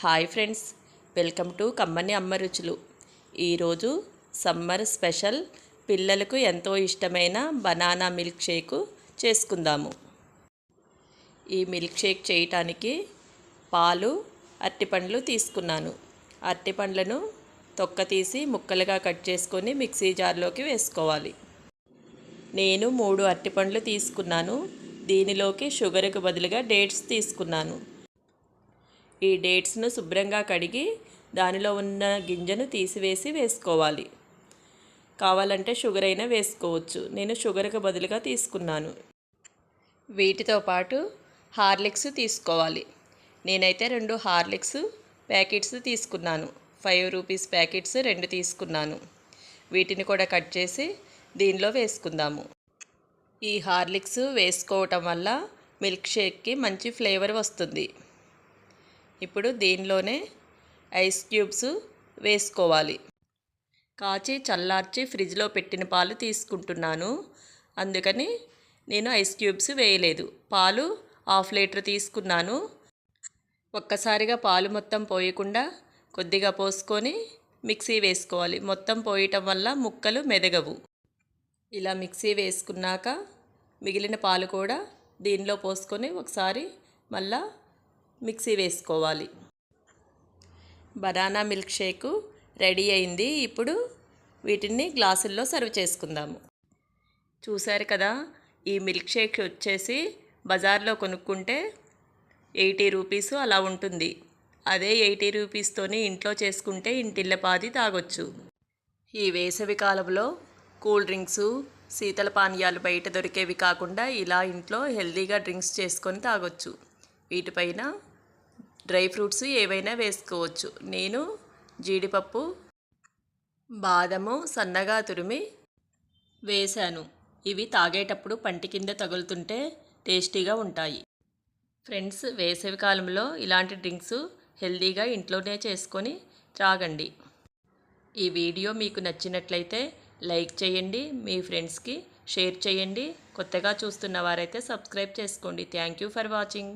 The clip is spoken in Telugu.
హాయ్ ఫ్రెండ్స్ వెల్కమ్ టు కమ్మని అమ్మ రుచులు. ఈరోజు సమ్మర్ స్పెషల్ పిల్లలకు ఎంతో ఇష్టమైన బనానా మిల్క్ షేక్ చేసుకుందాము. ఈ మిల్క్ షేక్ చేయటానికి పాలు అరటిపండ్లు తీసుకున్నాను. అరటిపండ్లను తొక్క తీసి ముక్కలుగా కట్ చేసుకొని మిక్సీ జార్లోకి వేసుకోవాలి. నేను మూడు అరటిపండ్లు తీసుకున్నాను. దీనిలోకి షుగర్కు బదులుగా డేట్స్ తీసుకున్నాను. ఈ డేట్స్ను శుభ్రంగా కడిగి దానిలో ఉన్న గింజను తీసివేసి వేసుకోవాలి. కావాలంటే షుగర్ అయినా వేసుకోవచ్చు. నేను షుగర్కి బదులుగా తీసుకున్నాను. వీటితో పాటు హార్లిక్స్ తీసుకోవాలి. నేనైతే రెండు హార్లిక్స్ ప్యాకెట్స్ తీసుకున్నాను. ఫైవ్ రూపీస్ ప్యాకెట్స్ రెండు తీసుకున్నాను. వీటిని కూడా కట్ చేసి దీనిలో వేసుకుందాము. ఈ హార్లిక్స్ వేసుకోవటం వల్ల మిల్క్ షేక్కి మంచి ఫ్లేవర్ వస్తుంది. ఇప్పుడు దీనిలోనే ఐస్ క్యూబ్స్ వేసుకోవాలి. కాచి చల్లార్చి ఫ్రిడ్జ్లో పెట్టిన పాలు తీసుకుంటున్నాను. అందుకని నేను ఐస్ క్యూబ్స్ వేయలేదు. పాలు హాఫ్ లీటర్ తీసుకున్నాను. ఒక్కసారిగా పాలు మొత్తం పోయకుండా కొద్దిగా పోసుకొని మిక్సీ వేసుకోవాలి. మొత్తం పోయటం వల్ల ముక్కలు మెదగవు. ఇలా మిక్సీ వేసుకున్నాక మిగిలిన పాలు కూడా దీనిలో పోసుకొని ఒకసారి మళ్ళా మిక్సీ వేసుకోవాలి. బనానా మిల్క్ షేకు రెడీ అయింది. ఇప్పుడు వీటిని గ్లాసుల్లో సర్వ్ చేసుకుందాము. చూశారు కదా ఈ మిల్క్ షేక్ వచ్చేసి బజార్లో కొనుక్కుంటే ఎయిటీ రూపీస్ అలా ఉంటుంది. అదే ఎయిటీ రూపీస్తోని ఇంట్లో చేసుకుంటే ఇంటిల్లపాది తాగొచ్చు. ఈ వేసవి కాలంలో కూల్ డ్రింక్స్ శీతల పానీయాలు బయట దొరికేవి కాకుండా ఇలా ఇంట్లో హెల్తీగా డ్రింక్స్ చేసుకొని తాగొచ్చు. వీటిపైన డ్రై ఫ్రూట్స్ ఏవైనా వేసుకోవచ్చు. నేను జీడిపప్పు బాదము సన్నగా తురిమి వేశాను. ఇవి తాగేటప్పుడు పంటి కింద తగులుతుంటే టేస్టీగా ఉంటాయి. ఫ్రెండ్స్ వేసవి కాలంలో ఇలాంటి డ్రింక్స్ హెల్తీగా ఇంట్లోనే చేసుకొని త్రాగండి. ఈ వీడియో మీకు నచ్చినట్లయితే లైక్ చేయండి మీ ఫ్రెండ్స్కి షేర్ చేయండి. కొత్తగా చూస్తున్న వారైతే సబ్స్క్రైబ్ చేసుకోండి. Thank you for watching.